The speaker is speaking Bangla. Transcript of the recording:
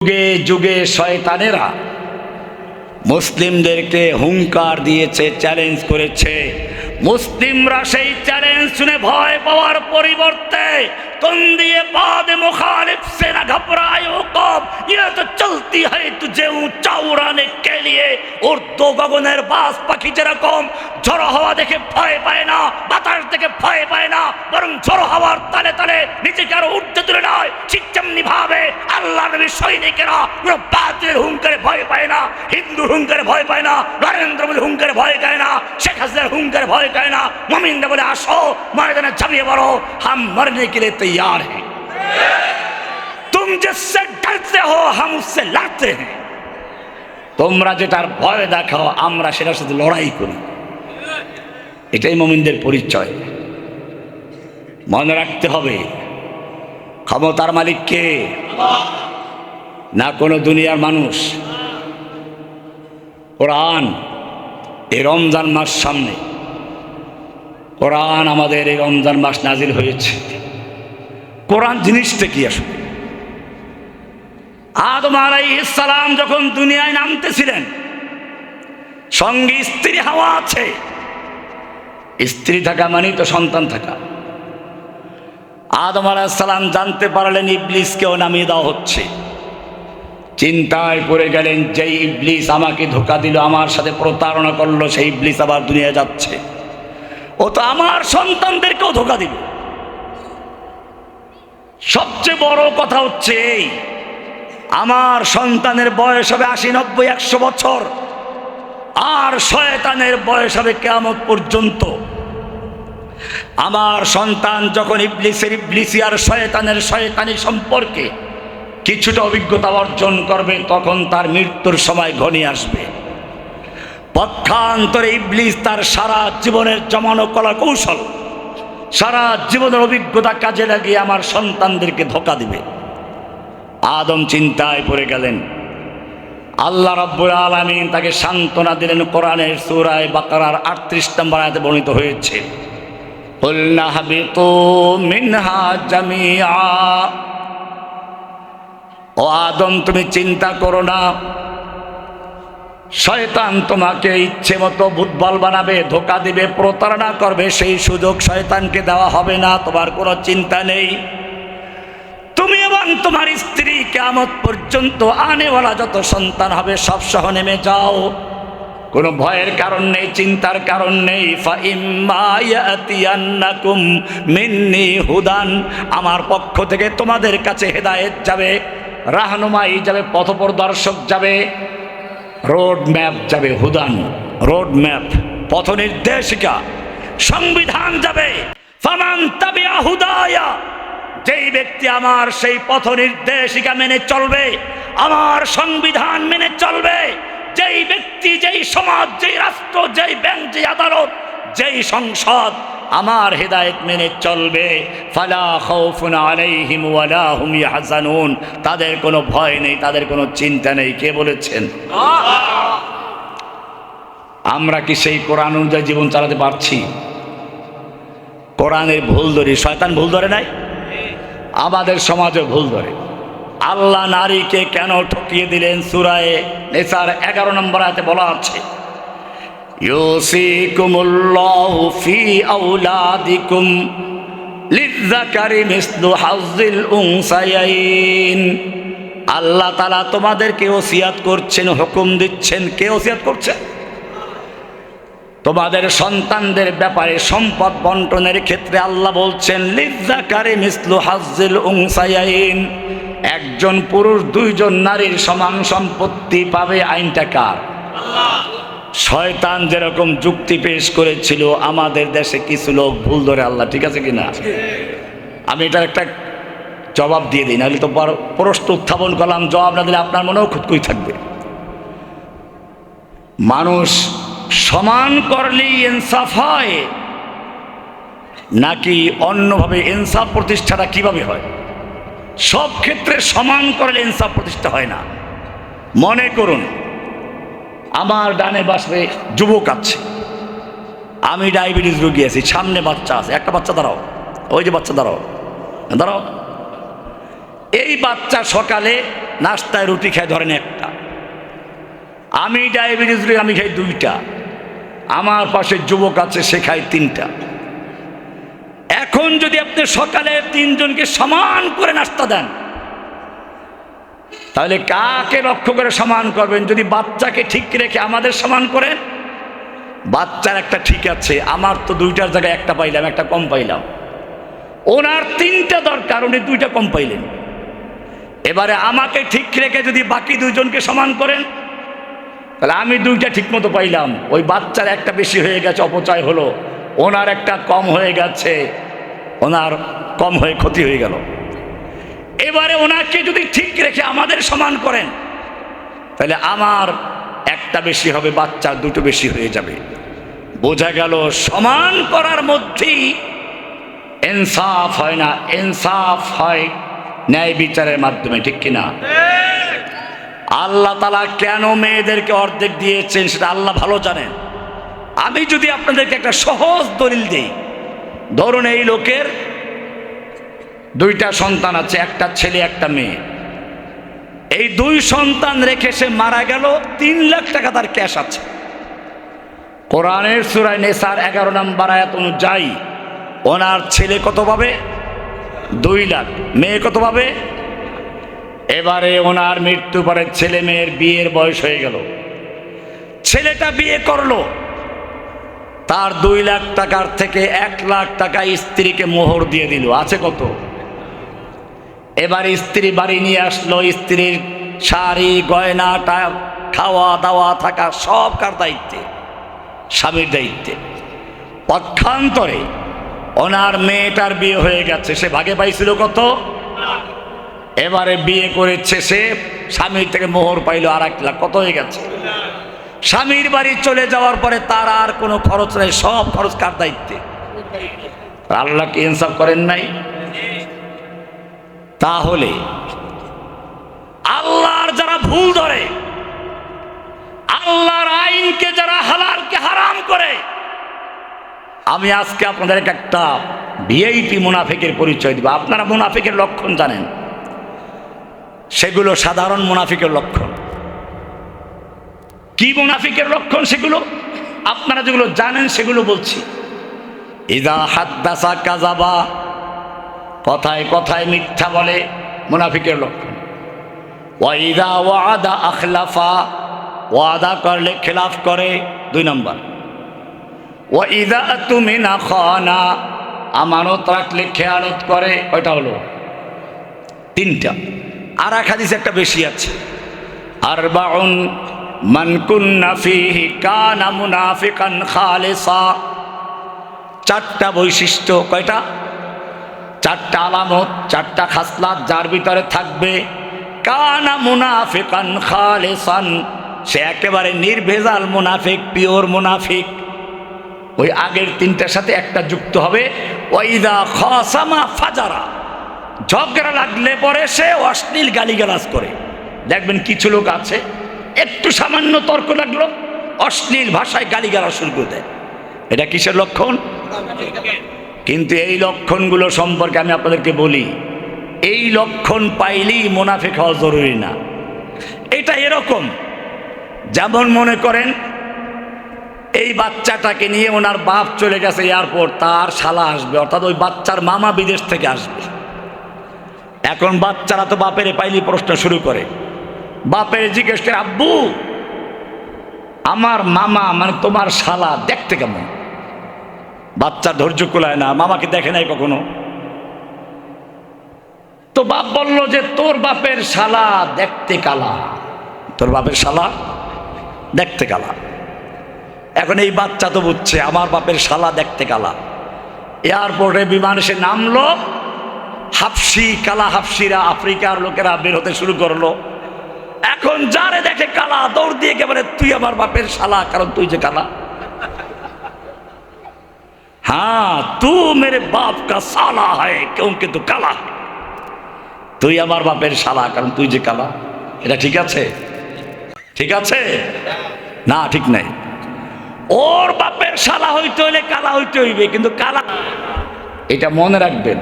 যুগে যুগে শয়তানেরা মুসলিমদেরকে হুঙ্কার দিয়েছে চ্যালেঞ্জ করেছে। মুসলিমরা সেই চ্যালেঞ্জ শুনে ভয় পাওয়ার পরিবর্তে کندی باد مخالف سے نہ ও اوقاب ইয়ে তো চলতি ہے তুজে اونچا اڑانے کے لیے اور دو গগনের বাস পাখি যেরকম ঝড়ো হাওয়া দেখে ভয় পায় না বাতাস দেখে ভয় পায় না বরং ঝড়ো হাওয়ার তালে তালে নিজেকে আরও উঠতে তুলে নয় ঠিক তেমনি ভাবে আল্লাহ নবীর সৈনিকেরা পুরো বাতিলের হুঙ্কারে ভয় পায় না হিন্দুর হুঙ্কারে ভয় পায় না নরেন্দ্র মোদীর হুঙ্কারে ভয় পায় না শেখ হাসিনার হুঙ্কারে ভয় পায় না মমিন্দা বলে আসো ময়দানে ঝাঁপিয়ে পড়ো হাম মরনে গেলে তৈরি तैयार हैं तुम जिससे डरते हो हम उससे लड़ते हैं তোমরা যেটার ভয় দেখাও আমরা সেটার সাথে লড়াই করি এটাই মমিনদের পরিচয় মনে রাখতে হবে ক্ষমতার মালিক কে না কোনো দুনিয়ার মানুষ কোরআন এই রমজান মাস সামনে কোরআন আমাদের এই রমজান মাস নাজিল হয়েছে কোরআন জিনিসটা কি আসলে আদম সালাম যখন দুনিয়ায় নামতেছিলেন, সঙ্গে স্ত্রী হাওয়া আছে। স্ত্রী থাকা মানেই তো সন্তান থাকা। আদম সালাম জানতে পারলেন ইবলিসকেও নামিয়ে দেওয়া হচ্ছে। চিন্তায় পড়ে গেলেন, যেই ইবলিস আমাকে ধোকা দিল, আমার সাথে প্রতারণা করল, সেই ইবলিস আবার দুনিয়া যাচ্ছে। ও তো আমার সন্তানদেরকেও ধোকা দিল। সবচেয়ে বড় কথা হচ্ছে এই, আমার সন্তানের বয়স হবে আশি, নব্বই, একশো বছর। আর শয়তানের বয়স হবে কেমন পর্যন্ত। আমার সন্তান যখন ইবলিসের ইবলিসি আর শয়তানের শয়তানি সম্পর্কে কিছুটা অভিজ্ঞতা অর্জন করবে, তখন তার মৃত্যুর সময় ঘনিয়ে আসবে। পক্ষান্তরে ইবলিস তার সারা জীবনের জমানো কলা কৌশল সারা জীবনের অভিজ্ঞতা কাজে লাগিয়ে আমার সন্তানদেরকে ধোকা দিবে। আদম চিন্তায় পড়ে গেলেন। আল্লাহ রব্বুল আলমিন তাকে সান্ত্বনা দিলেন কোরআনের সুরায় বাকারার আটত্রিশ নম্বর আয়তে বর্ণিত হয়েছে। ও আদম, তুমি চিন্তা করো না শয়তান তোমাকে ইচ্ছে মতো ভূতবল বানাবে, ধোকা দিবে, প্রতারণা করবে, সেই সুযোগ শয়তানকে দেওয়া হবে না, তোমার কোনো চিন্তা নেই। তুমি এবং তোমার স্ত্রী কেমত পর্যন্ত আনেওয়ালা যত সন্তান হবে, সব সহ নেমে যাও। কোনো ভয়ের কারণ নেই, চিন্তার কারণ নেই। মিন্নি হুদান, আমার পক্ষ থেকে তোমাদের কাছে হেদায়েত যাবে, রাহনুমাই যাবে, পথপ্রদর্শক যাবে। রোড ম্যাপ যাবে হুদান। রোড ম্যাপ পথ নির্দেশিকা সংবিধান যাবে। ফামান যেই ব্যক্তি আমার সেই পথ নির্দেশিকা মেনে চলবে, আমার সংবিধান মেনে চলবে, যেই ব্যক্তি, যেই সমাজ, যেই রাষ্ট্র, যেই ব্যাংক, যেই আদালত, যেই সংসদ আমার হেদায়েত মেনে চলবে। ফালা ওয়ালা ইয়াহজানুন। তাদের কোনো ভয় নেই, তাদের কোনো চিন্তা নেই। কে বলেছেন? আমরা কি সেই কোরআন অনুযায়ী জীবন চালাতে পারছি? কোরআনের ভুল ধরি, শয়তান ভুল ধরে নাই? আমাদের সমাজে ভুল ধরে। আল্লাহ নারীকে কেন ঠকিয়ে দিলেন? সুরায়ে নেসার এগারো নম্বর হাতে বলা আছে মিসলু উনসায়াইন আল্লাহ তাআলা তোমাদেরকে ওসিয়াত করছেন, হুকুম দিচ্ছেন। কে ওসিয়াত করছে? তোমাদের সন্তানদের ব্যাপারে সম্পদ বন্টনের ক্ষেত্রে আল্লাহ বলছেন লিজাকারে মিসলু হাজিল উংসাইন একজন পুরুষ, দুইজন নারীর সমান সম্পত্তি পাবে আইনটা কার? শয়তান যেরকম যুক্তি পেশ করেছিল, আমাদের দেশে কিছু লোক ভুল ধরে আল্লাহ, ঠিক আছে কিনা? আমি এটার একটা জবাব দিয়ে দিই, নাহলে তো প্রশ্ন উত্থাপন করলাম, জবাব না দিলে আপনার মনেও খুদকুই থাকবে। মানুষ সমান করলেই ইনসাফ হয়, নাকি অন্যভাবে ইনসাফ প্রতিষ্ঠাটা কীভাবে হয়? সব ক্ষেত্রে সমান করলে ইনসাফ প্রতিষ্ঠা হয় না। মনে করুন আমার ডানে বাসবে যুবক আছে। আমি ডায়াবেটিস রুগী আছি, সামনে বাচ্চা আছে। একটা বাচ্চা দাঁড়াও। ওই যে বাচ্চা, দাঁড়াও। দাঁড়াও। এই বাচ্চা সকালে নাস্তায় রুটি খায় ধরেন একটা। আমি ডায়াবেটিস রোগী, আমি খাই দুইটা। আমার পাশে যুবক আছে, সে খায় তিনটা। এখন যদি আপনি সকালে তিনজনকে সমান করে নাস্তা দেন তাহলে কাকে লক্ষ্য করে সমান করবেন? যদি বাচ্চাকে ঠিক রেখে আমাদের সমান করেন? বাচ্চার একটা ঠিক আছে, আমার তো দুইটার জায়গায় একটা পাইলাম, একটা কম পাইলাম। ওনার তিনটা দরকার, উনি দুইটা কম পাইলেন। এবারে আমাকে ঠিক রেখে যদি বাকি দুইজনকে সমান করেন, তাহলে আমি দুইটা ঠিক মতো পাইলাম। ওই বাচ্চার একটা বেশি হয়ে গেছে, অপচয় হলো। ওনার একটা কম হয়ে গেছে, ওনার কম হয়ে ক্ষতি হয়ে গেল। এবারে ওনাকে যদি ঠিক রেখে আমাদের সমান করেন, তাহলে আমার একটা বেশি হবে, বাচ্চা দুটো বেশি হয়ে যাবে। বোঝা গেল সমান করার মধ্যেই ইনসাফ হয় না, ইনসাফ হয় ন্যায় বিচারের মাধ্যমে, ঠিক কিনা আল্লাহ তালা কেন মেয়েদেরকে অর্ধেক দিয়েছেন সেটা আল্লাহ ভালো জানেন। আমি যদি আপনাদেরকে একটা সহজ দলিল দিই, ধরুন এই লোকের দুইটা সন্তান আছে, একটা ছেলে, একটা মেয়ে। এই দুই সন্তান রেখে সে মারা গেল, তিন লাখ টাকা তার ক্যাশ আছে। কোরআনের সুরায় নেসার এগারো নম্বর আয়াত অনুযায়ী, ওনার ছেলে কত পাবে? দুই লাখ। মেয়ে কত পাবে? এবারে ওনার মৃত্যু পরে ছেলে মেয়ের বিয়ের বয়স হয়ে গেল। ছেলেটা বিয়ে করল। তার দুই লাখ টাকার থেকে এক লাখ টাকা স্ত্রীকে মোহর দিয়ে দিল। আছে কত? এবার স্ত্রী বাড়ি নিয়ে আসলো, স্ত্রীর শাড়ি গয়নাটা খাওয়া দাওয়া থাকা সব কার দায়িত্বে? স্বামীর দায়িত্বে। পক্ষান্তরে ওনার মেয়েটার বিয়ে হয়ে গেছে। সে ভাগে পাইছিল কত? এবারে বিয়ে করেছে সে, স্বামীর থেকে মোহর পাইল আর এক লাখ। কত হয়ে গেছে? স্বামীর বাড়ি চলে যাওয়ার পরে তার আর কোনো খরচ নেই। সব খরচ কার দায়িত্বে? আল্লাহকে ইনসাফ করেন নাই? তাহলে আল্লাহর যারা ভুল ধরে, আল্লাহর আইনকে যারা হালালকে হারাম করে, আমি আজকে আপনাদের একটা ভিআইপি মুনাফিকের পরিচয় দিব। আপনারা মুনাফিকের লক্ষণ জানেন। সেগুলো সাধারণ মুনাফিকের লক্ষণ। কি মুনাফিকের লক্ষণ সেগুলো? আপনারা যেগুলো জানেন সেগুলো বলছি। ইদা হাদ্দাসা কাজাবা কথায় কথায় মিথ্যা বলে মুনাফিকের লক্ষণ। ওয়াইদা ওয়াদা আখলাফা, ওয়াদা করলে খেলাফ করে, দুই নম্বর। ওয়াইদা তুমি না খানা, আমানত রাখলে খেয়ালত করে, ওইটা হলো। তিনটা। আর এক হাদিস একটা বেশি আছে। আর বাউন মানকুন্না ফিহি কানা মুনাফিকান খালেসা। চারটা বৈশিষ্ট্য, কয়টা? চারটা আলামত, চারটা খাসলাত যার ভিতরে থাকবে, কানা মুনাফিকান খালেসান, সে একেবারে নির্ভেজাল মুনাফিক, পিওর মুনাফিক। ওই আগের তিনটার সাথে একটা যুক্ত হবে ওইদা খসামা ফাজারা। ঝগড়া লাগলে পরে সে অশ্লীল গালিগালাজ করে। দেখবেন কিছু লোক আছে, একটু সামান্য তর্ক লাগল, অশ্লীল ভাষায় গালিগালাজ শুরু করে দেয়। এটা কিসের লক্ষণ? কিন্তু এই লক্ষণগুলো সম্পর্কে আমি আপনাদেরকে বলি। এই লক্ষণ পাইলেই মুনাফিক হওয়া জরুরি না। এটা এরকম। যেমন মনে করেন, এই বাচ্চাটাকে নিয়ে ওনার বাপ চলে গেছে এয়ারপোর্ট, তার শালা আসবে, অর্থাৎ ওই বাচ্চার মামা বিদেশ থেকে আসবে। এখন বাচ্চারা তো বাপের পাইলি প্রশ্ন শুরু করে। বাপের জিজ্ঞেস করে, আব্বু, আমার মামা মানে তোমার শালা, দেখতে কেমন? বাচ্চা ধৈর্য কুলায় না, মামাকে দেখে নাই কখনো। তো বাপ বলল যে, তোর বাপের শালা দেখতে কালা। তোর বাপের শালা দেখতে কালা। এখন এই বাচ্চা তো বুঝছে, আমার বাপের শালা দেখতে কালা। এয়ারপোর্টে বিমান এসে নামলো, হাফসি কালা হাফসিরা আফ্রিকার লোকেরা বের হতে শুরু করল। এখন যারে দেখে কালা, দৌড় দিয়ে একেবারে, তুই আমার বাপের শালা, কারণ তুই যে কালা। হ্যাঁ তু মেরে বাপ কা সালা হয় কেউ কিন্তু কালা তুই আমার বাপের শালা কারণ তুই যে কালা এটা ঠিক আছে ঠিক আছে না ঠিক নাই ওর বাপের সালা হইতে হইলে কালা হইতে হইবে কিন্তু কালা এটা মনে রাখবেন